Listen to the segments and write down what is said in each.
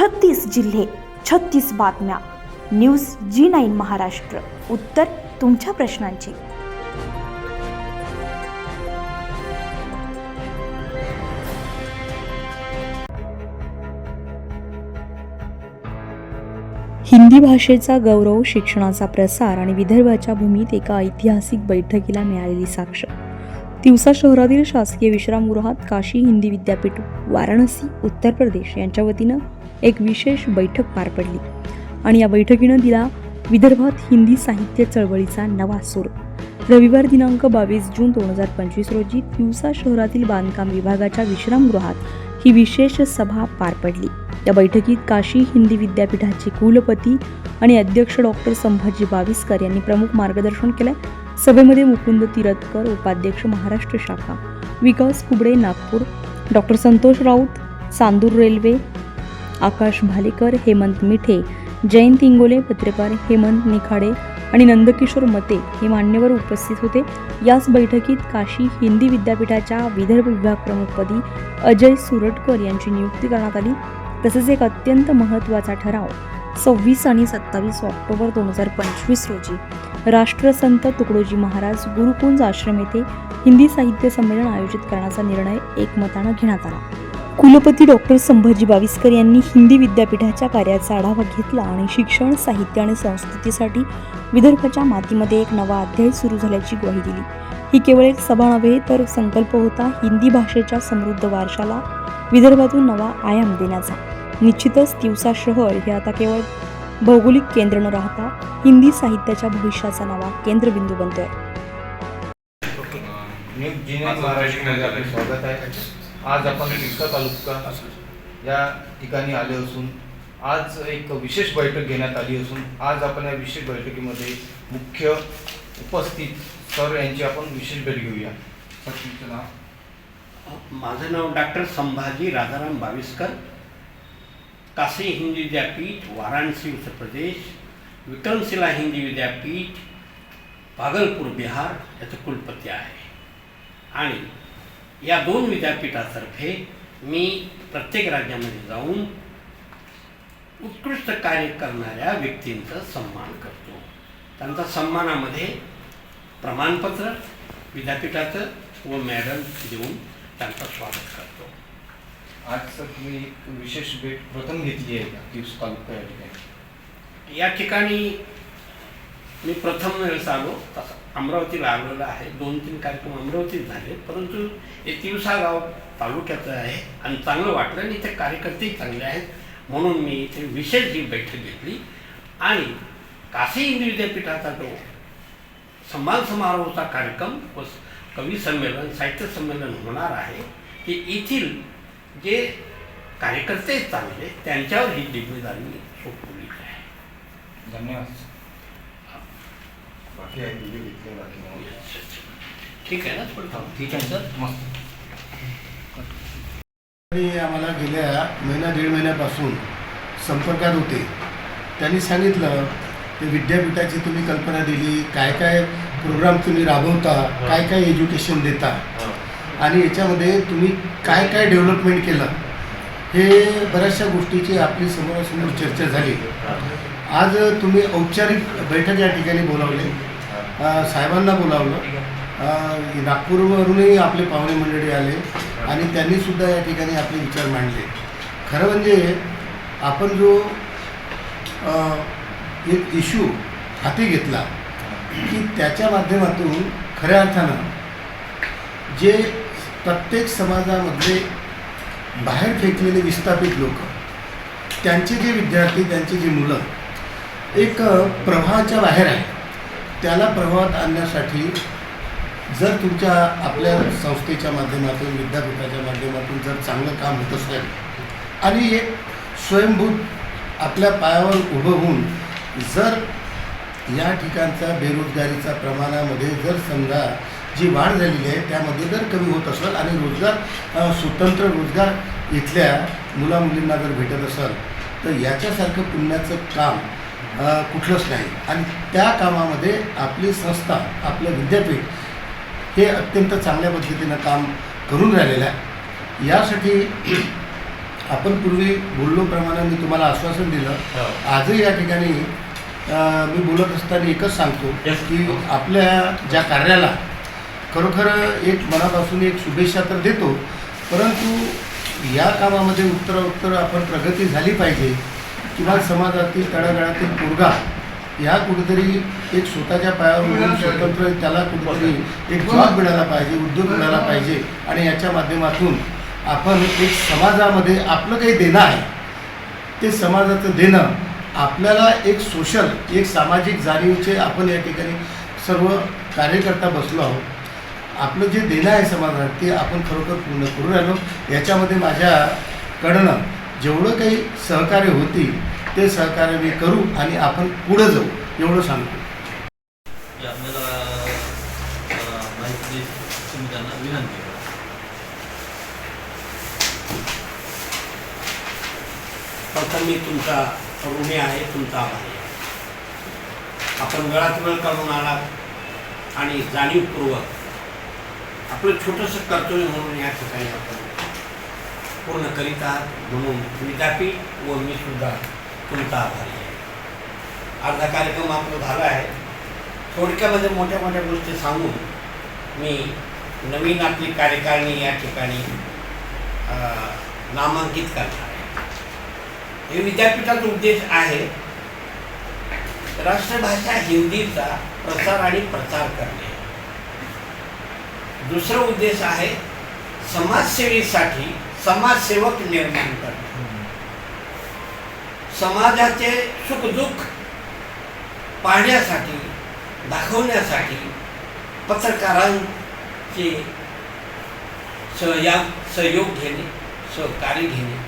छत्तीस जिल्हे छत्तीस बातम्या. News G nine Maharashtra. उत्तर तुमच्या प्रश्नांची. हिंदी भाषेचा गौरव शिक्षणाचा प्रसार आणि विदर्भाच्या भूमीत एका ऐतिहासिक बैठकीला मिळालेली साक्ष. तिवसा शहरातील शासकीय विश्रामगृहात काशी हिंदी विद्यापीठ वाराणसी उत्तर प्रदेश यांच्या वतीनं एक विशेष बैठक पार पडली. आणि या बैठकीनं दिला विदर्भात हिंदी साहित्य चळवळीचा नवा सूर. रविवार दिनांक बावीस जून दोन हजार पंचवीस रोजी तिवसा शहरातील बांधकाम विभागाच्या विश्रामगृहात ही विशेष सभा पार पडली. या बैठकीत काशी हिंदी विद्यापीठाचे कुलपती आणि अध्यक्ष डॉक्टर संभाजी बाविस्कर यांनी प्रमुख मार्गदर्शन केलं सभेमध्ये मुकुंद तिरतकर उपाध्यक्ष महाराष्ट्र शाखा विकास कुबडे नागपूर डॉक्टर संतोष राऊत चांदूर रेल्वे आकाश भालेकर हेमंत मिठे जयंत इंगोले पत्रकार हेमंत निखाडे आणि नंदकिशोर मते हे मान्यवर उपस्थित होते. याच बैठकीत काशी हिंदी विद्यापीठाच्या विदर्भ विभाग प्रमुखपदी अजय सुरटकर यांची नियुक्ती करण्यात आली. तसेच एक अत्यंत महत्त्वाचा ठराव सव्वीस आणि सत्तावीस ऑक्टोबर दोन हजार पंचवीस रोजी राष्ट्रसंत तुकडोजी महाराज गुरुकुंज आश्रम येथे हिंदी साहित्य संमेलन आयोजित करण्याचा निर्णय एकमतानं घेण्यात आला. कुलपती डॉक्टर संभाजी बाविस्कर यांनी हिंदी विद्यापीठाच्या कार्याचा आढावा घेतला आणि शिक्षण साहित्य आणि संस्कृतीसाठी विदर्भाच्या मातीमध्ये एक नवा अध्याय सुरू झाल्याची ग्वाही दिली. ही केवळ एक सभा नव्हे तर संकल्प होता हिंदी भाषेच्या समृद्ध वारशाला विदर्भातून नवा आयाम देण्याचा. निश्चितच तिवसा शहर हे आता केवळ भौगोलिक केंद्र न राहता हिंदी साहित्याच्या भविष्याचा नवा केंद्रबिंदू बनतोय. आज आपण तिवसा तालुका या ठिकाणी आले असून आज एक विशेष बैठक घेण्यात आली असून आज आपण या विशेष बैठकीमध्ये मुख्य उपस्थित सर यांची आपण विशेष भेट घेऊया. सर तुमचं नाव? माझं नाव डॉक्टर संभाजी राजाराम बाविस्कर. काशी हिंदी विद्यापीठ वाराणसी उत्तर प्रदेश. विक्रमशिला हिंदी विद्यापीठ भागलपूर बिहार याचं कुलपती आहे. आणि या दोन विद्यापीठातर्फे मी प्रत्येक राज्यामध्ये जाऊन उत्कृष्ट कार्य करणाऱ्या व्यक्तींचा सन्मान करतो. त्यांचा सन्मानामध्ये प्रमाणपत्र विद्यापीठाचं व मॅडल देऊन त्यांचं स्वागत करतो. आज सर तुम्ही एक विशेष भेट प्रथम घेतली आहे या ठिकाणी मी प्रथम वेळेस आलो तसं अमरावतीला आलेलं आहे. दोन तीन कार्यक्रम अमरावतीत झाले. परंतु एक तिवसा गाव तालुक्याचं आहे आणि चांगलं वाटलं आणि इथे कार्यकर्तेही चांगले आहेत. म्हणून मी इथे विशेष ही बैठक घेतली. आणि काशी हिंदू विद्यापीठाचा जो सन्मान समारोहाचा कार्यक्रम व कवी संमेलन साहित्य संमेलन होणार आहे ते येथील जे कार्यकर्ते चांगले त्यांच्यावर ही जिम्मेदारी मी सोपवली आहे. धन्यवाद. बाकी आहे व्हिडिओ घेतले बाकी नाही. ठीक आहे ना थोडं ठीक आहे सर मस्त. आणि आम्हाला गेल्या महिना दीड महिन्यापासून संपर्कात होते. त्यांनी सांगितलं ते विद्यापीठाची तुम्ही कल्पना दिली काय काय प्रोग्राम तुम्ही राबवता काय काय एज्युकेशन देता? आणि याच्यामध्ये तुम्ही काय काय डेव्हलपमेंट केलं? हे बऱ्याचशा गोष्टीची आपली समोरासमोर चर्चा झाली. आज तुम्ही औपचारिक बैठक या ठिकाणी बोलावले. साहेबांना बोलावलं. नागपूरवरूनही आपले पाहुणे मंडळी आले आणि त्यांनीसुद्धा या ठिकाणी आपले विचार मांडले. खरं म्हणजे आपण जो एक इश्यू हाती घेतला की त्याच्या माध्यमातून खऱ्या अर्थानं जे प्रत्येक समाजामधले बाहेर फेकलेले विस्थापित लोक त्यांचे जे विद्यार्थी त्यांची जी मुलं एक प्रवाहाच्या बाहेर आहे त्याला प्रवाहात आणण्यासाठी जर तुमच्या आपल्या संस्थेच्या माध्यमातून विद्यापीठाच्या माध्यमातून जर चांगलं काम होत असेल आणि एक स्वयंभूत आपल्या पायावर उभं होऊन जर या ठिकाणचा बेरोजगारीचा प्रमाणामध्ये जर समजा जी वाढ झालेली आहे त्यामध्ये जर कमी होत असेल आणि रोजगार स्वतंत्र रोजगार इथल्या मुलामुलींना जर भेटत असेल तर याच्यासारखं पुण्याचं काम कुठलंच नाही आणि त्या कामामध्ये आपली संस्था आपलं विद्यापीठ हे अत्यंत चांगल्या पद्धतीनं काम करून राहिलेलं आहे यासाठी आपण पूर्वी बोललोप्रमाणे मी तुम्हाला आश्वासन दिलं हो. आजही या ठिकाणी मी बोलत असताना एकच सांगतो. की आपल्या ज्या कार्याला खरोखर एक मनापासून एक शुभेच्छा तर देतो परंतु या कामामध्ये उत्तरोत्तर आपण प्रगती झाली पाहिजे किंवा समाजातील तळागाळातील पोरगा या कुठेतरी एक स्वतःच्या पायावर मिळून स्वतंत्र त्याला कुठेतरी एक जॉब मिळाला पाहिजे उद्योग मिळाला पाहिजे आणि याच्या माध्यमातून आपण एक समाजामध्ये आपलं काही देणं आहे ते समाजाचं देणं आपल्याला एक सोशल एक सामाजिक जाणीवचे आपण या ठिकाणी सर्व कार्यकर्ता बसलो आहोत. आपलं जे देणं आहे समाजात ते आपण खरोखर पूर्ण करू राहिलो. याच्यामध्ये माझ्याकडनं जेवढं काही सहकार्य होतील ते सहकार्य मी करू आणि आपण पुढं जाऊ एवढं सांगतो. प्रथम मी तुमचा ऋणी आहे तुमचा आभारी आहे. आपण वेळात वेळ काढून आलात आणि जाणीवपूर्वक आपलं छोटंसं कर्तव्य म्हणून या ठिकाणी आपण पूर्ण करीत आहात म्हणून विद्यापीठ व मी सुद्धा तुमचा आभारी आहे. अर्धा कार्यक्रम आपला झाला आहे. थोडक्यामध्ये मोठ्या मोठ्या गोष्टी सांगून मी नवीन आपली कार्यकारिणी या ठिकाणी नामांकित करणार आहे. हे विद्यापीठाचा उद्देश आहे राष्ट्रभाषा हिंदीचा प्रसार आणि प्रचार करणे. दुसरा उद्देश आहे समाजसेवेसाठी समाजसेवक निर्माण करणे समाजाचे सुखदुःख पाहण्यासाठी दाखवण्यासाठी पत्रकारांचे सहया सहयोग घेणे सहकार्य घेणे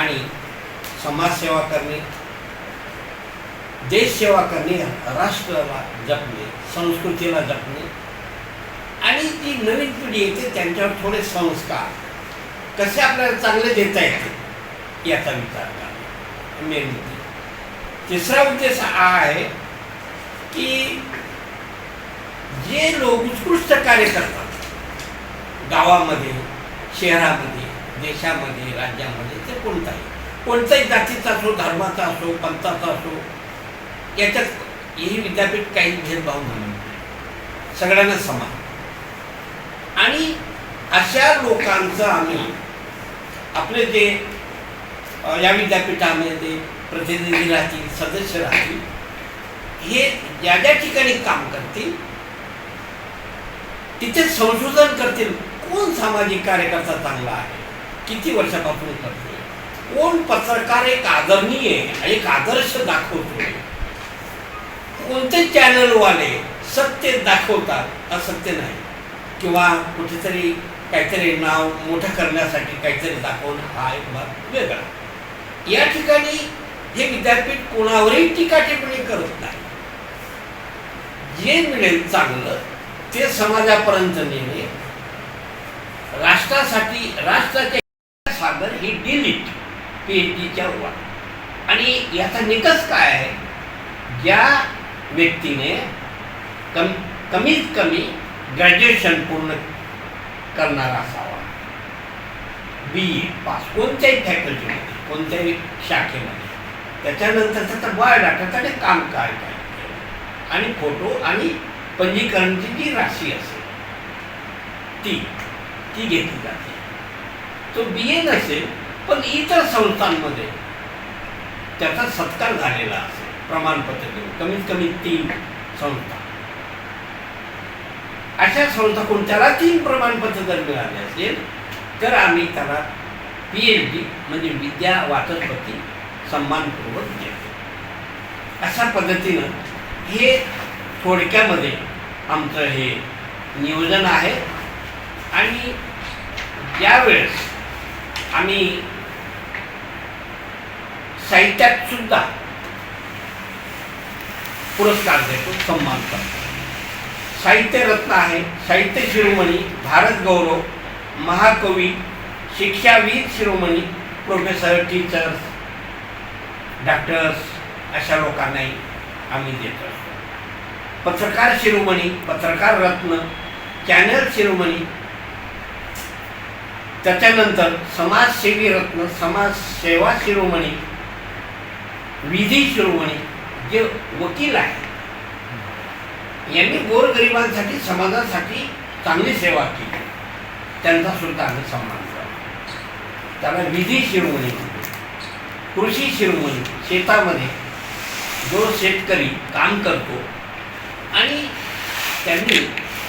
आणि समाजसेवा करणे देशसेवा करणे राष्ट्राला जपणे संस्कृतीला जपणे आणि जी नवीन पिढी येते त्यांच्यावर थोडे संस्कार. कसे आपल्याला चांगले देता येते? याचा विचार करा. मेन मुद्दे. तिसरा उद्देश हा आहे की जे लोक उत्कृष्ट कार्य करतात गावामध्ये शहरामध्ये देशामध्ये राज्यामध्ये ते कोणताही कोणत्याही जातीचा असो धर्माचा असो पंथाचा असो याच्यात ही विद्यापीठ काही भेदभाव म्हणून नाही. सगळ्यांना समान. आणि अशा लोकांचं आम्ही आपले जे या विद्यापीठामध्ये प्रतिनिधी राहतील सदस्य राहतील हे ज्या ज्या ठिकाणी काम करतील तिथे संशोधन करतील कोण सामाजिक कार्यकर्ता चांगला आहे? किती वर्षापासून करतोय? कोण पत्रकार एक आदरणीय एक आदर्श दाखवतोय? कोणते चॅनलवाले सत्य दाखवतात असत्य नाही? किंवा कुठेतरी काहीतरी नाव मोठं करण्यासाठी काहीतरी दाखवणं हा एक भाग वेगळा. या ठिकाणी हे विद्यापीठ कोणावरही टीका टिप्पणी करत नाही. जे मिळेल चांगलं ते समाजापर्यंत नेणे. राष्ट्रासाठी राष्ट्राच्या सागर ही डिलीट पीएचडीच्या एच वर. आणि याचा निकष काय आहे? ज्या व्यक्तीने कम कमीत कमी ग्रॅज्युएशन पूर्ण करणारा असावा. B A pass. कोणत्याही फॅकल्टीमध्ये कोणत्याही शाखेमध्ये. त्याच्यानंतर त्याचा बायोडाटा त्याने काम काय काय आणि फोटो आणि पंजीकरणची जी राशी असेल ती ती घेतली जाते. तो बी ए नसेल पण इतर संस्थांमध्ये त्याचा सत्कार झालेला असेल. प्रमाणपत्र देऊन. कमीत कमी तीन संस्था. अशा संस्था कोणत्याला तीन प्रमाणपत्र जर मिळाले असेल तर आम्ही त्याला पी एच डी म्हणजे विद्या वाचस्पती सन्मानपूर्वक देतो. अशा पद्धतीनं हे थोडक्यामध्ये आमचं हे नियोजन आहे. आणि यावेळेस आम्ही साहित्यात सुद्धा पुरस्कार देतो सन्मान करतो. साहित्य रत्न आहे साहित्य शिरोमणी भारत गौरव महाकवी शिक्षावीर शिरोमणी प्रोफेसर टीचर्स डॉक्टर्स अशा लोकांनाही आम्ही देत असतो. पत्रकार शिरोमणी पत्रकार रत्न चॅनल शिरोमणी त्याच्यानंतर समाजसेवी रत्न समाजसेवा शिरोमणी विधी शिरोमणी जे वकील आहेत यांनी गोरगरिबांसाठी समाजासाठी चांगली सेवा केली. त्यांचा सुद्धा आम्ही सन्मान करतो. त्याला विधी शिरोमणी कृषी शिरोमणी शेतामध्ये जो शेतकरी काम करतो आणि त्यांनी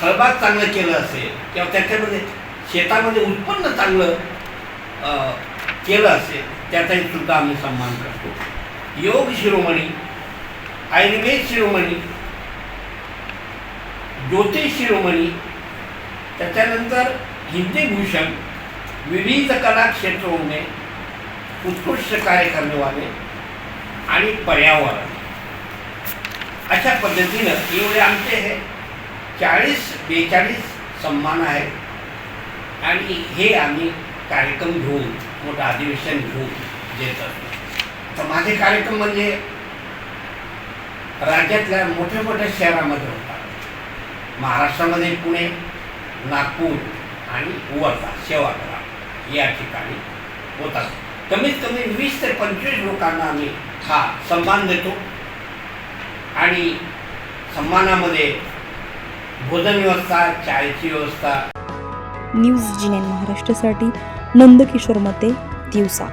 फळबाग चांगलं केलं असेल किंवा त्याच्यामध्ये शेतामध्ये उत्पन्न चांगलं केलं असेल त्याचाही सुद्धा आम्ही सन्मान करतो. योग शिरोमणी आयुर्वेद शिरोमणी ज्योतिष शिरोमणी त्याच्यानंतर हिंदी भूषण विविध कला क्षेत्रों उत्कृष्ट कार्य करने वाले आणि पर्यावरण. अशा पद्धतीनं एवढे आमचे हे चाळीस बेचाळीस सन्मान आहेत. आणि हे आम्ही कार्यक्रम घेऊन मोठं अधिवेशन घेऊन देत असतो तर माझे कार्यक्रम म्हणजे राज्यातल्या मोठ्या मोठ्या शहरामध्ये महाराष्ट्रामध्ये पुणे नागपूर आणि वर्धा सेवाग्राम या ठिकाणी होतात कमीत कमी वीस ते पंचवीस लोकांना आम्ही हा सन्मान देतो. आणि सन्मानामध्ये भोजन व्यवस्था चायची व्यवस्था. न्यूज जिनेन महाराष्ट्रासाठी नंदकिशोर मते दिवसा.